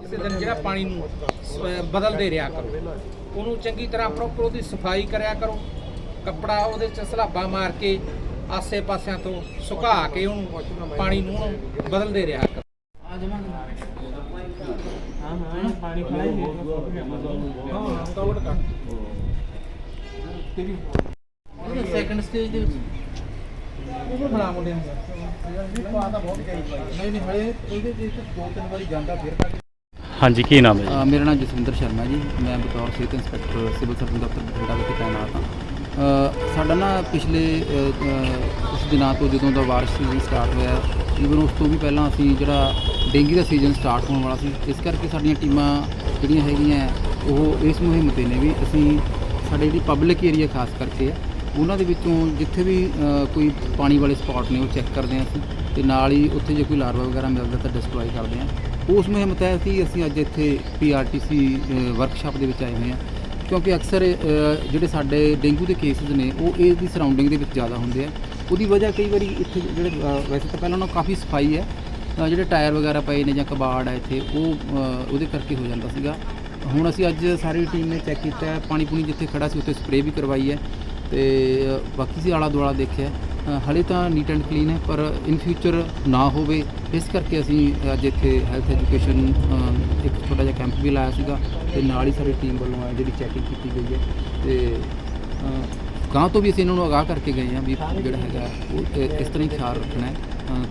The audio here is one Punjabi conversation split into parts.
ਕਿਸੇ ਦਿਨ ਜਿਹੜਾ ਪਾਣੀ ਨੂੰ ਬਦਲਦੇ ਰਿਹਾ ਕਰੋ। ਉਹਨੂੰ ਚੰਗੀ ਤਰ੍ਹਾਂ ਪ੍ਰੋਪਰ ਉਹਦੀ ਸਫ਼ਾਈ ਕਰਿਆ ਕਰੋ। ਕੱਪੜਾ ਉਹਦੇ ਚ ਸਲਾਬਾ ਮਾਰ ਕੇ ਆਸੇ ਪਾਸਿਆਂ ਤੋਂ ਸੁਕਾ ਕੇ ਉਹਨੂੰ ਪਾਣੀ ਨੂੰ ਬਦਲਦੇ ਰਿਹਾ ਕਰੋ। ਸੈਕੰਡ ਸਟੇਜ ਦੇ ਵਿੱਚ। ਉਹ ਬਣਾ ਮੁੰਡੇ ਨੂੰ। ਨਹੀਂ ਨਹੀਂ, ਹਲੇ ਇਹਦੇ ਵਿੱਚ ਦੋ ਤਿੰਨ ਵਾਰੀ ਜਾਂਦਾ, ਫਿਰ ਤੱਕ ਹਾਂਜੀ ਕੀ ਨਾਮ ਹੈ ਜੀ? ਅ, ਮੇਰਾ ਨਾਮ ਜਸਵਿੰਦਰ ਸ਼ਰਮਾ ਜੀ। ਮੈਂ ਬਤੌਰ ਸਿਹਤ ਇੰਸਪੈਕਟਰ ਸਿਵਲ ਸਰਜਨ ਦਫ਼ਤਰ ਬਠਿੰਡਾ ਵਿਖੇ ਤਾਇਨਾਤ ਹਾਂ। ਅ, ਸਾਡਾ ਨਾ ਪਿਛਲੇ ਅ, ਅ, ਕੁਝ ਦਿਨਾਂ ਤੋਂ ਜਦੋਂ ਦਾ ਵਾਰਿਸ ਸੀਜ਼ਨ ਸਟਾਰਟ ਹੋਇਆ ਈਵਨ ਉਸ ਤੋਂ ਵੀ ਪਹਿਲਾਂ ਅਸੀਂ ਜਿਹੜਾ ਡੇਂਗੀ ਦਾ ਸੀਜ਼ਨ ਸਟਾਰਟ ਹੋਣ ਵਾਲਾ ਸੀ ਇਸ ਕਰਕੇ ਸਾਡੀਆਂ ਟੀਮਾਂ ਜਿਹੜੀਆਂ ਹੈਗੀਆਂ ਉਹ ਇਸ ਮੁਹਿੰਮ ਤੇ ਨੇ ਵੀ ਅਸੀਂ ਸਾਡੇ ਜਿਹੜੀ ਪਬਲਿਕ ਏਰੀਆ ਖਾਸ ਕਰਕੇ ਆ ਉਹਨਾਂ ਦੇ ਵਿੱਚੋਂ ਜਿੱਥੇ ਵੀ ਅ, ਕੋਈ ਪਾਣੀ ਵਾਲੇ ਸਪੌਟ ਨੇ ਉਹ ਚੈੱਕ ਕਰਦੇ ਹਾਂ ਅਸੀਂ ਤੇ ਨਾਲ ਹੀ ਉੱਥੇ ਜੇ ਕੋਈ ਲਾਰਵਾ ਵਗੈਰਾ ਮਿਲਦਾ ਤਾਂ ਡਿਸਪਲੋਏ ਕਰਦੇ ਹਾਂ। ਉਸ ਮੁਹਿੰਮ ਤਹਿਤ ਹੀ ਅਸੀਂ ਅੱਜ ਇੱਥੇ ਪੀਆਰਟੀਸੀ ਵਰਕਸ਼ਾਪ ਦੇ ਵਿੱਚ ਆਏ ਹੋਏ ਹਾਂ। ਕਿਉਂਕਿ ਅਕਸਰ ਜਿਹੜੇ ਸਾਡੇ ਡੇਂਗੂ ਦੇ ਕੇਸਿਸ ਨੇ, ਉਹ ਇਸ ਦੀ ਸਰਾਊਂਡਿੰਗ ਦੇ ਵਿੱਚ ਜ਼ਿਆਦਾ ਹੁੰਦੇ ਆ। ਉਹਦੀ ਵਜ੍ਹਾ ਕਈ ਵਾਰੀ ਇੱਥੇ ਜਿਹੜੇ ਵੈਸੇ ਤਾਂ ਪਹਿਲਾਂ ਨਾਲੋਂ ਕਾਫੀ ਸਫ਼ਾਈ ਹੈ। ਜਿਹੜੇ ਟਾਇਰ ਵਗੈਰਾ ਪਏ ਨੇ ਜਾਂ ਕਬਾੜ ਹੈ ਇੱਥੇ, ਉਹ ਉਹਦੇ ਕਰਕੇ ਹੋ ਜਾਂਦਾ ਸੀਗਾ। ਹੁਣ ਅਸੀਂ ਅੱਜ ਸਾਰੀ ਟੀਮ ਨੇ ਚੈੱਕ ਕੀਤਾ ਪਾਣੀ ਪੂਣੀ ਜਿੱਥੇ ਖੜਾ ਸੀ, ਉੱਥੇ ਸਪਰੇਅ ਵੀ ਕਰਵਾਈ ਹੈ। ਤੇ ਬਾਕੀ ਸੀ ਆਲਾ ਦੁਆਲਾ ਦੇਖਿਆ ਹਲੇ ਤਾਂ ਨੀਟ ਐਂਡ ਕਲੀਨ ਹੈ ਪਰ ਇਨ ਫਿਊਚਰ ਨਾ ਹੋਵੇ ਇਸ ਕਰਕੇ ਅਸੀਂ ਅੱਜ ਇੱਥੇ ਹੈਲਥ ਐਜੂਕੇਸ਼ਨ ਇੱਕ ਛੋਟਾ ਜਿਹਾ ਕੈਂਪ ਵੀ ਲਾਇਆ ਸੀਗਾ ਤੇ ਨਾਲ ਹੀ ਸਾਡੀ ਟੀਮ ਵੱਲੋਂ ਹੈ ਜਿਹੜੀ ਚੈਕਿੰਗ ਕੀਤੀ ਗਈ ਹੈ ਤੇ ਗਾਂ ਤੋਂ ਵੀ ਅਸੀਂ ਇਹਨਾਂ ਨੂੰ ਅਗਾਹ ਕਰਕੇ ਗਏ ਹਾਂ ਵੀ ਜਿਹੜਾ ਹੈਗਾ ਉਹ ਇਸ ਤਰ੍ਹਾਂ ਹੀ ਖਿਆਲ ਰੱਖਣਾ ਹੈ।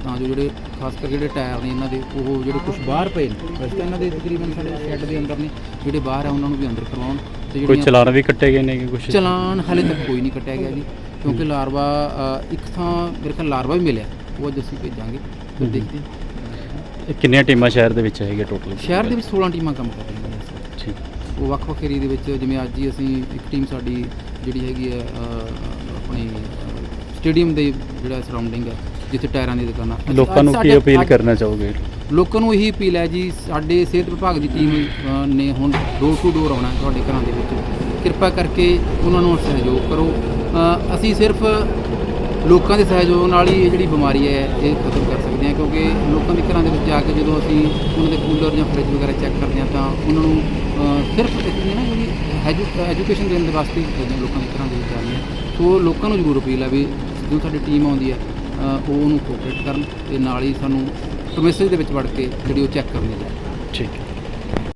ਤਾਂ ਜੋ ਜਿਹੜੇ ਖਾਸ ਕਰਕੇ ਜਿਹੜੇ ਟਾਇਰ ਨੇ ਇਹਨਾਂ ਦੇ ਉਹ ਜਿਹੜੇ ਕੁਝ ਬਾਹਰ ਪਏ ਨੇ ਵੈਸੇ ਤਾਂ ਇਹਨਾਂ ਦੇ ਤਕਰੀਬਨ ਸਾਡੇ ਸ਼ੈੱਡ ਦੇ ਅੰਦਰ ਨੇ ਜਿਹੜੇ ਬਾਹਰ ਆ ਉਹਨਾਂ ਨੂੰ ਵੀ ਅੰਦਰ ਕਰਵਾਉਣ ਤੇ ਕੋਈ ਚਲਾਨ ਵੀ ਕੱਟੇ ਗਏ ਨੇ ਕਿ ਕੁਝ ਚਲਾਨ ਹਾਲੇ ਤੱਕ ਕੋਈ ਨਹੀਂ ਕੱਟਿਆ ਗਿਆ ਜੀ। ਕਿਉਂਕਿ ਲਾਰਵਾ ਅ, ਇੱਕ ਥਾਂ ਮੇਰੇ ਕੋਲ ਲਾਰਵਾ ਵੀ ਮਿਲਿਆ। ਉਹ ਅੱਜ ਅਸੀਂ ਭੇਜਾਂਗੇ। ਫਿਰ ਹਮ। ਦੇਖਦੇ ਹਾਂ। ਕਿੰਨੀਆਂ ਟੀਮਾਂ ਸ਼ਹਿਰ ਦੇ ਵਿੱਚ ਹੈਗੇ ਟੋਟਲ ਸ਼ਹਿਰ ਦੇ ਵਿੱਚ 16 ਟੀਮਾਂ ਕੰਮ ਕਰ ਰਹੀਆਂ ਨੇ। ਇਸ ਵਕਤ। ਠੀਕ। ਉਹ ਵੱਖ-ਵੱਖ ਏਰੀਏ ਦੇ ਵਿੱਚ ਜਿਵੇਂ ਅੱਜ ਹੀ ਅਸੀਂ ਇੱਕ ਟੀਮ ਸਾਡੀ ਜਿਹੜੀ ਹੈਗੀ ਹੈ ਅ, ਆਪਣੀ ਸਟੇਡੀਅਮ ਦੇ ਜਿਹੜਾ ਸਰਾਊਂਡਿੰਗ ਹੈ ਜਿੱਥੇ ਟਾਇਰਾਂ ਦੀ ਦੁਕਾਨਾਂ। ਅਸੀਂ- ਲੋਕਾਂ ਨੂੰ ਕੀ ਸਾਡੇ- ਅਪੀਲ ਅੱਜ- ਕਰਨਾ ਚਾਹੋਗੇ? ਲੋਕਾਂ ਨੂੰ ਇਹੀ ਅਪੀਲ ਹੈ ਜੀ ਸਾਡੇ ਸਿਹਤ ਵਿਭਾਗ ਦੀ ਟੀਮ ਅ, ਨੇ ਹੁਣ ਡੋਰ ਟੂ ਡੋਰ ਆਉਣਾ ਹੈ ਤੁਹਾਡੇ ਘਰਾਂ ਦੇ ਵਿੱਚ। ਕਿਰਪਾ ਕਰਕੇ ਉਹਨਾਂ ਨੂੰ ਸਹਿਯੋਗ ਕਰੋ। ਅਸੀਂ ਸਿਰਫ ਲੋਕਾਂ ਦੇ ਸਹਿਯੋਗ ਨਾਲ ਹੀ ਇਹ ਜਿਹੜੀ ਬਿਮਾਰੀ ਹੈ, ਇਹ ਖਤਮ ਕਰ ਸਕਦੇ ਹਾਂ, ਕਿਉਂਕਿ ਲੋਕਾਂ ਦੇ ਘਰਾਂ ਦੇ ਵਿੱਚ ਜਾ ਕੇ ਜਦੋਂ ਅਸੀਂ ਉਹਨਾਂ ਦੇ ਕੂਲਰ ਜਾਂ ਫ੍ਰਿਜ ਵਗੈਰਾ ਚੈੱਕ ਕਰਦੇ ਹਾਂ ਤਾਂ ਉਹਨਾਂ ਨੂੰ ਸਿਰਫ ਇੱਕ ਨਾ ਜਿਹੜੀ ਐਜੂਕੇਸ਼ਨ ਦੇਣ ਦੇ ਵਾਸਤੇ ਹੀ ਲੋਕਾਂ ਦੇ ਘਰਾਂ ਦੇ ਵਿੱਚ ਜਾਂਦੇ ਹਾਂ ਸੋ ਲੋਕਾਂ ਨੂੰ ਜ਼ਰੂਰ ਅਪੀਲ ਹੈ ਵੀ ਜੋ ਸਾਡੀ ਟੀਮ ਆਉਂਦੀ ਹੈ ਉਹ ਉਹਨੂੰ ਕੋਆਪਰੇਟ ਕਰਨ ਤੇ ਨਾਲ ਹੀ ਸਾਨੂੰ ਪ੍ਰੋਮਿਸਿਸ ਦੇ ਵਿੱਚ ਵੜ ਕੇ ਜਿਹੜੀ ਉਹ ਚੈੱਕ ਕਰਨੀ ਹੈ। ਠੀਕ ਹੈ।